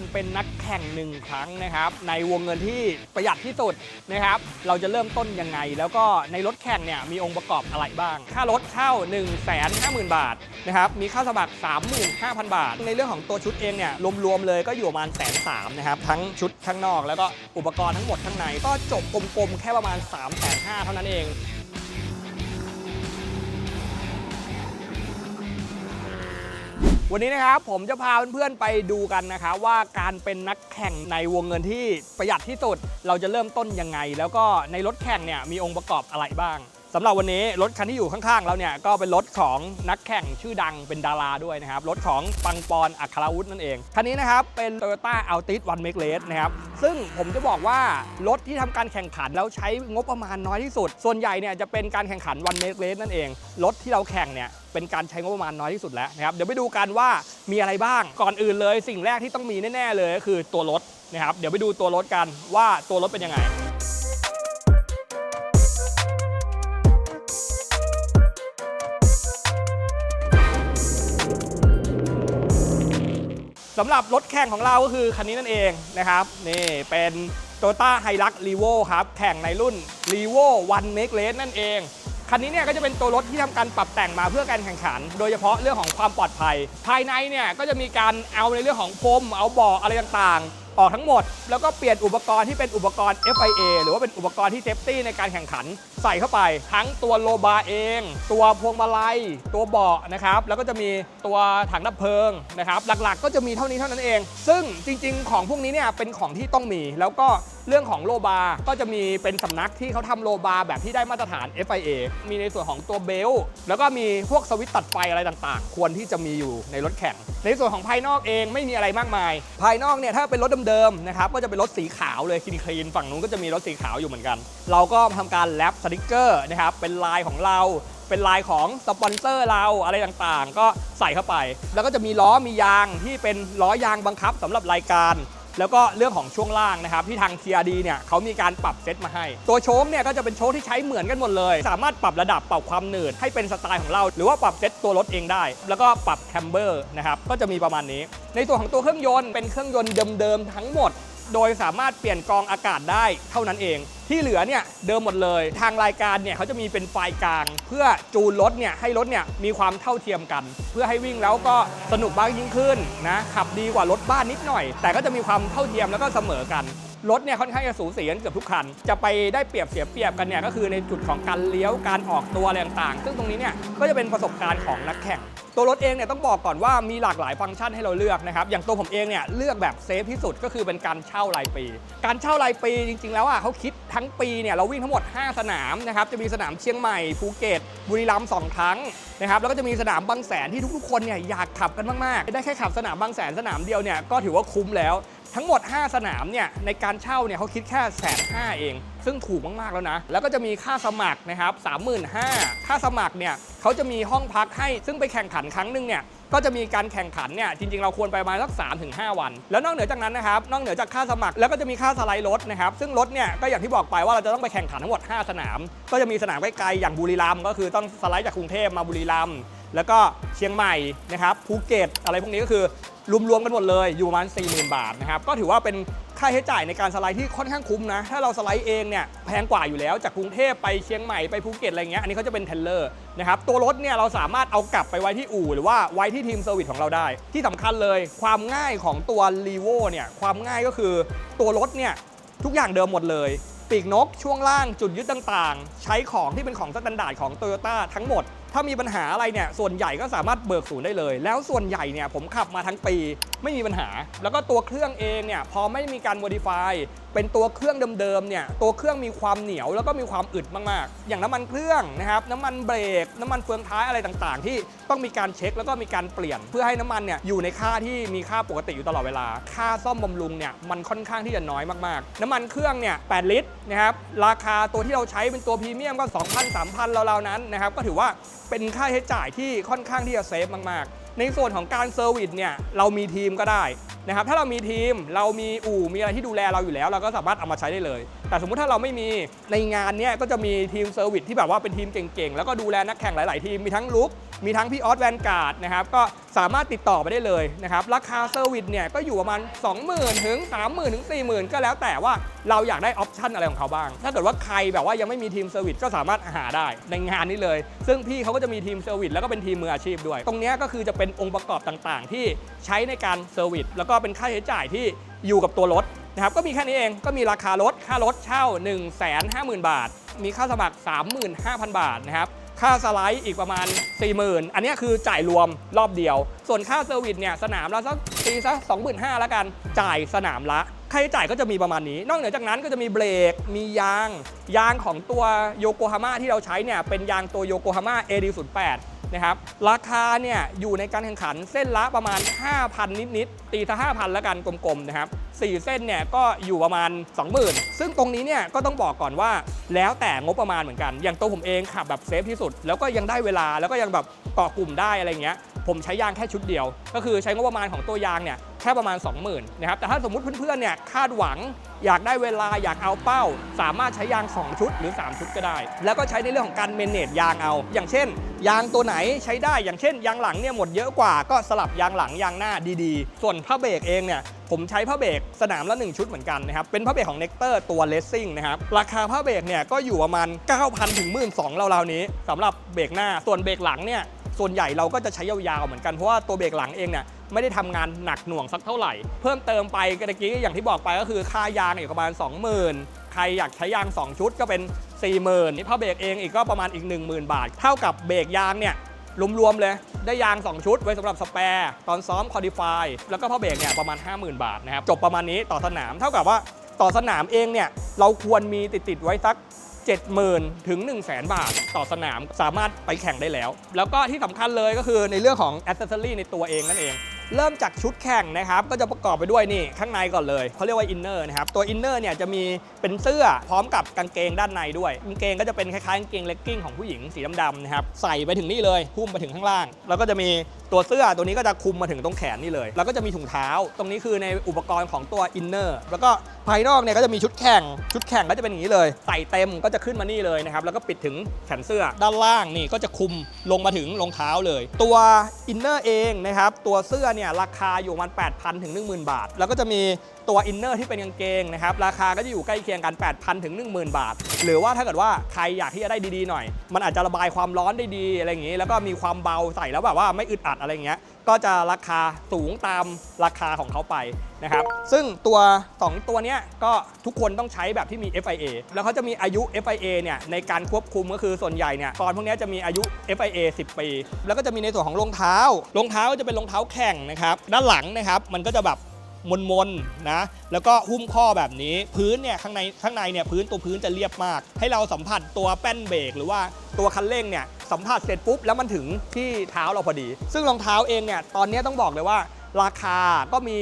การเป็นนักแข่งหนึ่งครั้งนะครับ ในวงเงินที่ประหยัดที่สุดนะครับ เราจะเริ่มต้นยังไง แล้วก็ในรถแข่งเนี่ยมีองค์ประกอบอะไรบ้าง ค่ารถเช่า1 5 0 0 0 0 บาทนะครับมีค่าสมัคร 35,000 บาท ในเรื่องของตัวชุดเองเนี่ยรวมๆเลยก็อยู่ประมาณแสนสามนะครับทั้งชุดข้างนอก แล้วก็อุปกรณ์ทั้งหมดข้างในก็จบกลมๆแค่ประมาณ 3 5 0 0 0เท่านั้นเอง วันนี้นะครับผมจะพาเพื่อนๆไปดูกันนะครับว่าการเป็นนักแข่งในวงเงินที่ประหยัดที่สุด เราจะเริ่มต้นยังไง แล้วก็ในรถแข่งเนี่ยมีองค์ประกอบอะไรบ้าง สำหรับวันนี้รถคันที่อยู่ข้างๆเราเนี่ยก็เป็นรถของนักแข่งชื่อดังเป็นดาราด้วยนะครับรถของปังปอนอัครวุฒินั่นเองคันนี้นะครับเป็น Toyota Altis One Make Race นะครับซึ่งผมจะบอกว่ารถที่ทำการแข่งขันแล้วใช้งบประมาณน้อยที่สุด ส่วนใหญ่เนี่ยจะเป็นการแข่งขัน One Make Race นั่นเองรถที่เราแข่งเนี่ยเป็นการใช้งบประมาณน้อยที่สุดแล้วนะครับเดี๋ยวไปดูกันว่ามีอะไรบ้างก่อนอื่นเลย สิ่งแรกที่ต้องมีแน่ๆเลยก็คือตัวรถนะครับเดี๋ยวไปดูตัวรถกันว่าตัวรถเป็นยังไง สำหรับรถแข่งของเราก็คือคันนี้นั่นเองนะครับ นี่เป็น Toyota Hilux Revo ครับ แข่งในรุ่น Revo One Make Race นั่นเอง คันนี้เนี่ยก็จะเป็นตัวรถที่ทำการปรับแต่งมาเพื่อการแข่งขัน โดยเฉพาะเรื่องของความปลอดภัย ภายในเนี่ยก็จะมีการเอาในเรื่องของพรมเอาเบาะอะไรต่างๆ ออกทั้งหมด แล้วก็เปลี่ยนอุปกรณ์ที่เป็นอุปกรณ์ FIA หรือว่าเป็นอุปกรณ์ที่เซฟตี้ในการแข่งขัน ใส่เข้าไป ทั้งตัวโลบาเอง ตัวพวงมาลัย ตัวเบาะนะครับแล้วก็จะมีตัวถังดับเพลิงนะครับหลักๆ ก็จะมีเท่านี้เท่านั้นเอง ซึ่งจริง ๆ ของพวกนี้เนี่ยเป็นของที่ต้องมีแล้วก็เรื่องของโลบาร์ก็จะมีเป็นสำนักที่เขาทำโลบาร์แบบที่ได้มาตรฐาน FIA มีในส่วนของตัวเบลต์แล้วก็มีพวกสวิตตัดไฟอะไรต่างๆ ควรที่จะมีอยู่ในรถแข่ง ในส่วนของภายนอกเองไม่มีอะไรมากมาย ภายนอกเนี่ยถ้าเป็นรถเดิมๆนะครับก็จะเป็นรถสีขาวเลยคลีนๆฝั่งนู้นก็จะมีรถสีขาวอยู่เหมือนกัน เราก็ทำการแรปสติกเกอร์นะครับเป็นลายของเราเป็นลายของสปอนเซอร์เราอะไรต่างๆ ก็ใส่เข้าไป แล้วก็จะมีล้อมียางที่เป็นล้อยางบังคับสำหรับรายการ แล้วก็เรื่องของช่วงล่างนะครับที่ทาง TRD เนี่ยเขามีการปรับเซตมาให้ ตัวโชคเนี่ยก็จะเป็นโชคที่ใช้เหมือนกันหมดเลย สามารถปรับระดับปรับความหนืดให้เป็นสไตล์ของเรา หรือว่าปรับเซตตัวรถเองได้ แล้วก็ปรับแคมเบอร์นะครับก็จะมีประมาณนี้ ในตัวของตัวเครื่องยนต์เป็นเครื่องยนต์เดิมๆทั้งหมด โดยสามารถเปลี่ยนกองอากาศได้เท่านั้นเอง ที่เหลือเนี่ยเดิมหมดเลย ทางรายการเนี่ยเขาจะมีเป็นไฟล์กลาง เพื่อจูนรถเนี่ยให้รถเนี่ยมีความเท่าเทียมกัน เพื่อให้วิ่งแล้วก็สนุกมากยิ่งขึ้นนะขับดีกว่ารถบ้านนิดหน่อย แต่ก็จะมีความเท่าเทียมแล้วก็เสมอกัน รถเนี่ยค่อนข้างจะสูสีกันเกือบทุกคัน จะไปได้เปรียบเสียเปรียบกันเนี่ยก็คือในจุดของการเลี้ยวการออกตัวอะไรต่างๆ ซึ่งตรงนี้เนี่ยก็จะเป็นประสบการณ์ของนักแข่ง ตัวรถเองเนี่ยต้องบอกก่อนว่ามีหลากหลายฟังก์ชันให้เราเลือกนะครับ อย่างตัวผมเองเนี่ยเลือกแบบเซฟที่สุดก็คือเป็นการเช่ารายปี การเช่ารายปีจริง ๆ แล้วอะเขาคิดทั้งปีเนี่ยเราวิ่งทั้งหมด 5 สนามนะครับ จะมีสนามเชียงใหม่ภูเก็ตบุรีรัมย์สองครั้งนะครับ แล้วก็จะมีสนามบางแสนที่ทุกๆคนเนี่ยอยากขับกันมากๆ ได้แค่ขับสนามบางแสนสนามเดียวเนี่ยก็ถือว่าคุ้มแล้ว ทั้งหมด 5 สนามเนี่ยในการเช่าเนี่ยเขาคิดแค่แสนห้าเอง ซึ่งถูกมาก ๆ แล้วนะ แล้วก็จะมีค่าสมัครนะครับ35,000ค่าสมัครเนี่ยเขาจะมีห้องพักให้ซึ่งไปแข่งขันครั้งหนึ่งเนี่ยก็จะมีการแข่งขันเนี่ยจริง ๆ เราควรไปประมาณสัก3ถึง5วัน แล้วนอกเหนือจากนั้นนะครับนอกเหนือจากค่าสมัครแล้วก็จะมีค่าสไลด์รถนะครับซึ่งรถเนี่ยก็อย่างที่บอกไปว่าเราจะต้องไปแข่งขันทั้งหมด 5 สนาม ก็จะมีสนามใกล้ๆอย่างบุรีรัมย์ก็คือต้องสไลด์จากกรุงเทพมาบุรีรัมย์ แล้วก็เชียงใหม่นะครับภูเก็ตอะไรพวกนี้ก็คือรวมๆกันหมดเลยอยู่ประมาณ40,000 บาทนะครับก็ถือว่าเป็นค่าใช้จ่ายในการสไลด์ที่ค่อนข้างคุ้มนะ ถ้าเราสไลด์เองเนี่ยแพงกว่าอยู่แล้วจากกรุงเทพไปเชียงใหม่ไปภูเก็ตอะไรเงี้ยอันนี้เขาจะเป็นเทรลเลอร์นะครับตัวรถเนี่ยเราสามารถเอากลับไปไว้ที่อู่หรือว่าไว้ที่ทีมเซอร์วิสของเราได้ ที่สำคัญเลยความง่ายของตัว r e v o เนี่ยความง่ายก็คือตัวรถเนี่ยทุกอย่างเดิมหมดเลยปีกนกช่วงล่างจุดยึดต่างๆ ใช้ของที่เป็นของสแตนดาร์ดของ t o y ยต้ทั้งหมด ถ้ามีปัญหาอะไรเนี่ยส่วนใหญ่ก็สามารถเบิกศูนย์ได้เลย แล้วส่วนใหญ่เนี่ยผมขับมาทั้งปีไม่มีปัญหา แล้วก็ตัวเครื่องเองเนี่ยพอไม่มีการ modify เป็นตัวเครื่องเดิมๆเนี่ยตัวเครื่องมีความเหนียวแล้วก็มีความอึดมากๆ อย่างน้ำมันเครื่องนะครับน้ำมันเบรก น้ำมันเฟืองท้ายอะไรต่างๆ ที่ต้องมีการเช็คแล้วก็มีการเปลี่ยน เพื่อให้น้ำมันเนี่ยอยู่ในค่าที่มีค่าปกติอยู่ตลอดเวลา ค่าซ่อมบำรุงเนี่ยมันค่อนข้างที่จะน้อยมากๆ น้ำมันเครื่องเนี่ย8ลิตรนะครับราคาตัวที่เราใช้เป็นตัวพรีเมียมก็ 2,000 3,000ราวๆนั้นนะครับก็ถือว่า เป็นค่าใช้จ่ายที่ค่อนข้างที่จะเซฟมาก ๆ ในส่วนของการเซอร์วิสเนี่ยเรามีทีมก็ได้นะครับถ้าเรามีทีมเรามีอู่มีอะไรที่ดูแลเราอยู่แล้ว เราก็สามารถเอามาใช้ได้เลย แต่สมมุติถ้าเราไม่มีในงานเนี่ยก็จะมีทีมเซอร์วิสที่แบบว่าเป็นทีมเก่งๆ แล้วก็ดูแลนักแข่งหลาย ๆ ทีมมีทั้งลุก มีทั้งพี่ออสแวนการ์ดนะครับก็สามารถติดต่อไปได้เลยนะครับราคาเซอร์วิสเนี่ยก็อยู่ประมาณ 20,000 ถึง 30,000 ถึง 40,000 ก็แล้วแต่ว่าเราอยากได้ออปชันอะไรของเขาบ้าง ถ้าเกิดว่าใครแบบว่ายังไม่มีทีมเซอร์วิสก็สามารถหาได้ในงานนี้เลย ซึ่งพี่เขาก็จะมีทีมเซอร์วิสแล้วก็เป็นทีมมืออาชีพด้วย ตรงนี้ก็คือจะเป็นองค์ประกอบต่างๆ ที่ใช้ในการเซอร์วิสแล้วก็เป็นค่าใช้จ่ายที่อยู่กับตัวรถนะครับก็มีแค่นี้เองก็มีราคารถค่ารถเช่า 150,000 บาท มีค่าสมัคร 35,000 บาทนะครับ ค่าสไลด์อีกประมาณ 40,000 อันนี้คือจ่ายรวมรอบเดียว ส่วนค่าเซอร์วิสเนี่ยสนามละสักตีสัก25,000แล้วกัน จ่ายสนามละค่าใช้จ่ายก็จะมีประมาณนี้ นอกเหนือจากนั้นก็จะมีเบรก มียาง ยางของตัวโยโกฮาม่าที่เราใช้เนี่ยเป็นยางตัวโยโกฮาม่า AD08 นะครับ ราคาเนี่ยอยู่ในการแข่งขันเส้นละประมาณ 5,000 นิดๆ ตีซะ5,000 แล้วกันกลมๆ นะครับ 4 เส้นเนี่ยก็อยู่ประมาณ 20,000 ซึ่งตรงนี้เนี่ยก็ต้องบอกก่อนว่า แล้วแต่งบประมาณเหมือนกัน อย่างตัวผมเองขับแบบเซฟที่สุด แล้วก็ยังได้เวลาแล้วก็ยังแบบเกาะกลุ่มได้อะไรเงี้ย ผมใช้ยางแค่ชุดเดียว ก็คือใช้งบประมาณของตัวยางเนี่ย แค่ประมาณ 20,000นะครับแต่ถ้าสมมุติเพื่อนๆเนี่ยคาดหวังอยากได้เวลาอยากเอาเป้า สามารถใช้ยาง 2 ชุดหรือ 3 ชุดก็ได้ แล้วก็ใช้ในเรื่องของการเมนเนจยางเอา อย่างเช่น ยางตัวไหนใช้ได้อย่างเช่น ยางหลังเนี่ยหมดเยอะกว่าก็สลับยางหลังยางหน้าดีๆ ส่วนผ้าเบรกเองเนี่ยผมใช้ผ้าเบรกสนามละ 1 ชุดเหมือนกันนะครับ เป็นผ้าเบรกของ n e c t a r ตัวเลสซิ่งนะครับ ราคาผ้าเบรกเนี่ยก็อยู่ประมาณ 9,000 ถึง 12,000ราวๆนี้สำหรับเบรกหน้าส่วนเบรกหลังเนี่ยส่วนใหญ่เราก็จะใช้ยาวๆเหมือนกันเพราะว่าตัวเบรกหลังเองเนี่ย ไม่ได้ทำงานหนักหน่วงสักเท่าไหร่ เพิ่มเติมไปกระกี้อย่างที่บอกไปก็คือค่ายางอีกประมาณ 20,000 ใครอยากใช้ยาง 2 ชุดก็เป็น 40,000นี่ผ้าเบรกเองอีกก็ประมาณอีก 10,000 บาท เท่ากับเบรกยางเนี่ยรวมๆเลยได้ยาง 2 ชุดไว้สำหรับสแปร์ตอนซ้อมคอดิฟายแล้วก็ผ้าเบรกเนี่ยประมาณ 50,000 บาทนะครับจบประมาณนี้ต่อสนามเท่ากับว่าต่อสนามเองเนี่ยเราควรมีติดๆไว้สัก70,000 ถึง 1 0 0 0 0แบาท ต่อสนามสามารถไปแข่งได้แล้ว แล้วก็ที่สำคัญเลยก็คือในเรื่องของอ c เซ s ซอรี่ในตัวเองนั่นเอง เริ่มจากชุดแข่งนะครับก็จะประกอบไปด้วยนี่ข้างในก่อนเลยเขาเรียกว่าอินเนอร์นะครับตัวอินเนอร์เนี่ยจะมีเป็นเสื้อพร้อมกับกางเกงด้านในด้วยกางเกงก็จะเป็นคล้ายๆกางเกงเลกกิ้งของผู้หญิงสีดำๆนะครับใส่ไปถึงนี่เลยหุ้มไปถึงข้างล่าง แล้วก็จะมีตัวเสื้อตัวนี้ก็จะคุมมาถึงตรงแขนนี่เลย แล้วก็จะมีถุงเท้า ตรงนี้คือในอุปกรณ์ของตัวอินเนอร์แล้วก็ภายนอกเนี่ยก็จะมีชุดแข่ง ชุดแข่งก็จะเป็นอย่างนี้เลย ใส่เต็มก็จะขึ้นมานี่เลยนะครับ แล้วก็ปิดถึงแขนเสื้อ ด้านล่างนี่ก็จะคุมลงมาถึงรองเท้าเลย ตัวอินเนอร์เองนะครับ ตัวเสื้อเนี่ยราคาอยู่ประมัน8,000 ถึง 10,000 บาท แล้วก็จะมีตัวอินเนอร์ที่เป็นกางเกงนะครับ ราคาก็จะอยู่ใกล้เคียงกัน 8,000 ถึง 10,000 บาท หรือว่าถ้าเกิดว่าใครอยากที่จะได้ดีๆหน่อย มันอาจจะระบายความร้อนได้ดีอะไรอย่างนี้ แล้วก็มีความเบาใส่แล้วแบบว่าไม่อึดอัดอะไรอย่างเงี้ย ก็จะราคาสูงตามราคาของเขาไปนะครับ ซึ่งตัว 2 ตัวเนี้ยก็ทุกคนต้องใช้แบบที่มี FIA แล้วเขาจะมีอายุ FIA เนี่ยในการควบคุมก็คือส่วนใหญ่เนี่ยตอนพวกนี้จะมีอายุ FIA 10 ปี แล้วก็จะมีในส่วนของรองเท้ารองเท้าก็จะเป็นรองเท้าแข่งนะครับ ด้านหลังนะครับมันก็จะแบบ มนๆนะแล้วก็หุ้มข้อแบบนี้ พื้นเนี่ยข้างในข้างในเนี่ยพื้นตัวพื้นจะเรียบมาก ให้เราสัมผัสตัวแป้นเบรกหรือว่าตัวคันเร่งเนี่ยสัมผัสเสร็จปุ๊บแล้วมันถึงที่เท้าเราพอดี ซึ่งรองเท้าเองเนี่ยตอนนี้ต้องบอกเลยว่า ราคาก็มี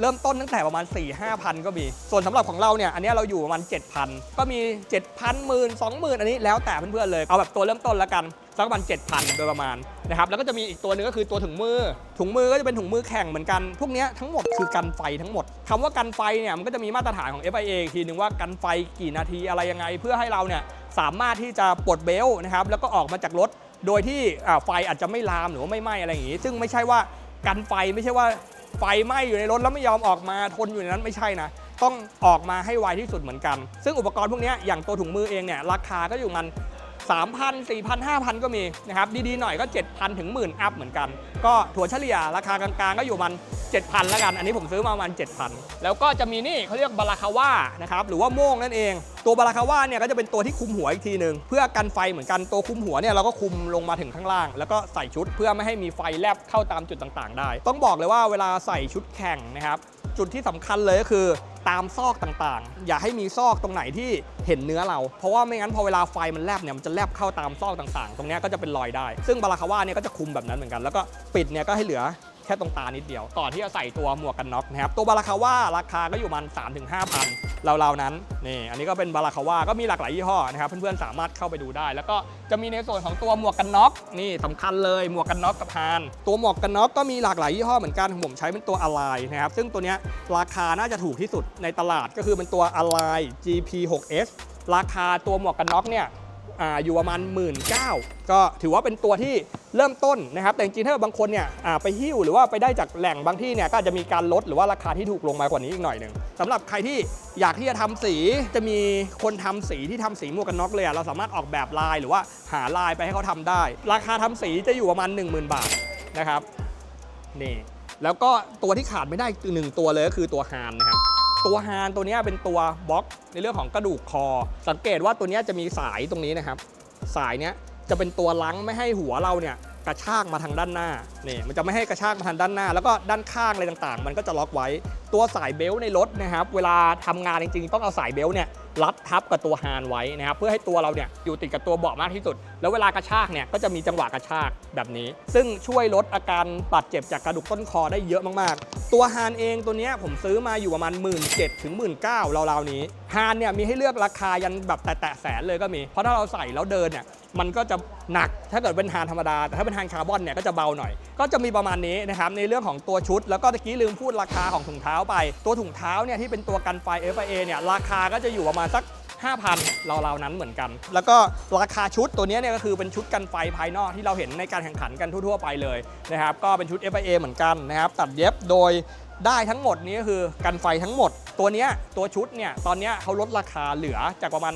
เริ่มต้นตั้งแต่ประมาณ 4 5 0 0 0ก็มี ส่วนสำหรับของเราเนี่ยอันนี้เราอยู่ประมาณ 7,000 ก็มี 7,000หมื่น20,000อันนี้แล้วแต่เพื่อนๆเลย เอาแบบตัวเริ่มต้นแล้วกันสักประมาณ7,000 โดยประมาณนะครับ แล้วก็จะมีอีกตัวหนึงก็คือตัวถุงมือ ถุงมือก็จะเป็นถุงมือแข่งเหมือนกัน พวกนี้ทั้งหมดคือกันไฟทั้งหมดคำว่ากันไฟเนี่ยมันก็จะมีมาตรฐานของ FIA อีกทีหนึ่งว่ากันไฟกี่นาทีอะไรยังไง เพื่อให้เราเนี่ยสามารถที่จะปลดเบลต์นะครับแล้วก็ออกมาจากรถ โดยที่ไฟอาจจะไม่ลามหรือว่าไม่ไหม้อะไรอย่างงี้ ซึ่งไม่ใช่ว่า กันไฟไม่ใช่ว่าไฟไหม้อยู่ในรถแล้วไม่ยอมออกมาทนอยู่ในนั้นไม่ใช่นะ ต้องออกมาให้ไวที่สุดเหมือนกัน ซึ่งอุปกรณ์พวกนี้อย่างตัวถุงมือเองเนี่ยราคาก็อยู่มัน 3,000 4,000 5,000 ก็มีนะครับดีๆหน่อยก็ 7,000 ถึงหมื่นอัพเหมือนกัน ก็ถั่วเฉลี่ยราคากลางๆ ก็อยู่มัน 7,000แล้วกัน อันนี้ผมซื้อมาประมาณ 7,000 แล้วก็จะมีนี่เขาเรียกบาราคาว่านะครับหรือว่าโม่งนั่นเอง ตัวบาราคาว่าเนี่ยก็จะเป็นตัวที่คุมหัวอีกทีหนึ่งเพื่อกันไฟเหมือนกันตัวคุมหัวเนี่ยเราก็คุมลงมาถึงข้างล่าง แล้วก็ใส่ชุดเพื่อไม่ให้มีไฟแลบเข้าตามจุดต่างๆ ได้ ต้องบอกเลยว่าเวลาใส่ชุดแข่งนะครับ จุดที่สำคัญเลยก็คือตามซอกต่างๆ อย่าให้มีซอกตรงไหนที่เห็นเนื้อเรา เพราะว่าไม่งั้นพอเวลาไฟมันแลบเนี่ยมันจะแลบเข้าตามซอกต่างๆ ตรงนี้ก็จะเป็นรอยได้ ซึ่งบาราคาว่าเนี่ยก็จะคุมแบบนั้นเหมือนกัน แล้วก็ปิดเนี่ยก็ให้เหลือ ค่ตรงตานิดเดียวก่อนที่จะใส่ตัวหมวกกันน็อกนะครับ ตัวบาราคาว่าราคาก็อยู่มัน 3 5 0 0 0ราวๆนั้นนี่อันนี้ก็เป็นบาราคาว่าก็มีหลากหลายยี่ห้อนะครับเพื่อนๆสามารถเข้าไปดูได้ แล้วก็จะมีในส่วนของตัวหมวกกันน็อกนี่สำคัญเลยหมวกกันน็อกกับฮานตัวหมวกกันน็อกก็มีหลากหลายยี่ห้อเหมือนกันผมใช้เป็นตัวอ l ไลนะครับซึ่งตัวนี้ราคาน่าจะถูกที่สุดในตลาดก็คือเป็นตัวอ l ไล GP6S ราคาตัวหมวกกันน็อกเนี่ย อยู่ประมาณ 1 9ื่นก็ถือว่าเป็นตัวที่เริ่มต้นนะครับ แต่จริงๆถ้าบางคนเนี่ยไปหิ้วหรือว่าไปได้จากแหล่งบางที่เนี่ยก็จะมีการลดหรือว่าราคาที่ถูกลงมากว่านี้อีกหน่อยหนึ่งสำหรับใครที่อยากที่จะทำสีจะมีคนทำสีที่ทำสีหมวกกันน็อกเลยอะเราสามารถออกแบบลายหรือว่าหาลายไปให้เขาทำได้ ราคาทำสีจะอยู่ประมาณ 10,000 บาทนะครับนี่แล้วก็ตัวที่ขาดไม่ได้คือหนึ่งตัวเลยก็คือตัวฮานนะครับ ตัวฮานตัวนี้เป็นตัวบล็อกในเรื่องของกระดูกคอ สังเกตว่าตัวนี้จะมีสายตรงนี้นะครับ สายเนี้ยจะเป็นตัวลังไม่ให้หัวเราเนี่ยกระชากมาทางด้านหน้า นี่มันจะไม่ให้กระชากมาทางด้านหน้า แล้วก็ด้านข้างอะไรต่างๆ มันก็จะล็อกไว้ตัวสายเบลต์ในรถนะครับ เวลาทำงานจริงๆ ต้องเอาสายเบลต์เนี่ยรัดทับกับตัวฮานไว้นะครับ เพื่อให้ตัวเราเนี่ยอยู่ติดกับตัวเบาะมากที่สุด แล้วเวลากระชากเนี่ยก็จะมีจังหวะกระชากแบบนี้ ซึ่งช่วยลดอาการบาดเจ็บจากกระดูกต้นคอได้เยอะมากๆ ตัวฮานเองตัวเนี้ยผมซื้อมาอยู่ประมาณ 1 7ื่นถึงหมื่นเราวๆนี้ฮานเนี่ยมีให้เลือกราคายันแบบแตะแสนเลยก็มี เพราะถ้าเราใส่แล้วเดินเนี่ยมันก็จะหนักถ้าเกิดเป็นฮานธรรมดาแต่ถ้าเป็นฮานคาร์บอนเนี่ยก็จะเบาหน่อยก็จะมีประมาณนี้นะครับในเรื่องของตัวชุด แล้วก็ตะกี้ลืมพูดราคาของถุงเท้าไป ตัวถุงเท้าเนี่ยที่เป็นตัวกันไฟ FIA เนี่ยราคาก็จะอยู่ประมาณสัก5,000ราวๆนั้นเหมือนกัน แล้วก็ราคาชุดตัวนี้เนี่ยก็คือเป็นชุดกันไฟภายนอกที่เราเห็นในการแข่งขันกันทั่วๆไปเลยนะครับก็เป็นชุด FIA เหมือนกันนะครับตัดเย็บโดยได้ทั้งหมดนี้ก็คือกันไฟทั้งหมด ตัวนี้ตัวชุดเนี่ยตอนนี้เขาลดราคาเหลือจากประมาณ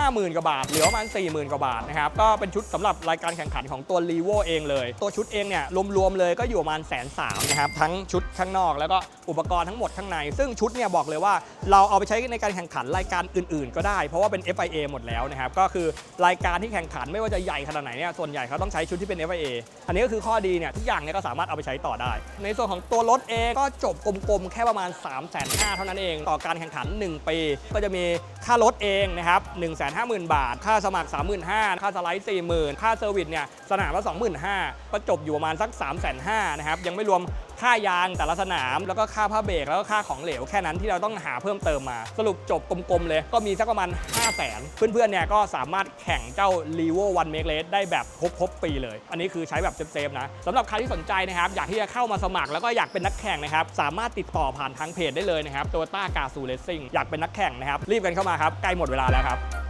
50,000 กว่าบาท เหลือประมาณ 40,000 กว่าบาทนะครับ ก็เป็นชุดสำหรับรายการแข่งขันของตัว r e v o เองเลย ตัวชุดเองเนี่ยรวมๆเลยก็อยู่ประมาณแสนสามนะครับ ทั้งชุดข้างนอกแล้วก็อุปกรณ์ทั้งหมดข้างใน ซึ่งชุดเนี่ยบอกเลยว่าเราเอาไปใช้ในการแข่งขันรายการอื่นๆ ก็ได้ เพราะว่าเป็น FIA หมดแล้วนะครับ ก็คือรายการที่แข่งขันไม่ว่าจะใหญ่ขนาดไหนเนี่ยส่วนใหญ่เขาต้องใช้ชุดที่เป็น FIA อันนี้ก็คือข้อดีเนี่ยทุกอย่างเนี่ยก็สามารถเอาไปใช้ต่อได้ ในส่วนของตัวรถเองก็จบกลมๆแค่ประมาณ 3 5 0 0 0เท่านั้นเอง ต่อการแข่งขัน 1 ปี ก็จะมีค่ารถเองนะครับ150,000 บาท ค่าสมัคร 35,000 ค่าสไลด์ 40,000 ค่าเซอร์วิสเนี่ยสนามละ25,000ก็จบอยู่ประมาณสัก 3,500นะครับยังไม่รวมค่ายางแต่ละสนาม แล้วก็ค่าผ้าเบรกแล้วก็ค่าของเหลวแค่นั้นที่เราต้องหาเพิ่มเติมมา สรุปจบกลมๆเลยก็มีสักประมาณ 5 0 0 0 0 0 เพื่อนๆเนี่ยก็สามารถแข่งเจ้า r e v o One Make Race ได้แบบครบๆปีเลย อันนี้คือใช้แบบเซฟๆนะสำหรับใครที่สนใจนะครับอยากที่จะเข้ามาสมัครแล้วก็อยากเป็นนักแข่งนะครับสามารถติดต่อผ่านทางเพจได้เลยนะครับตัวต้ากาซูเลสซิ่งอยากเป็นนักแข่งนะครับรีบกันเข้ามาครับใกล้หมดเวลาแล้วครับ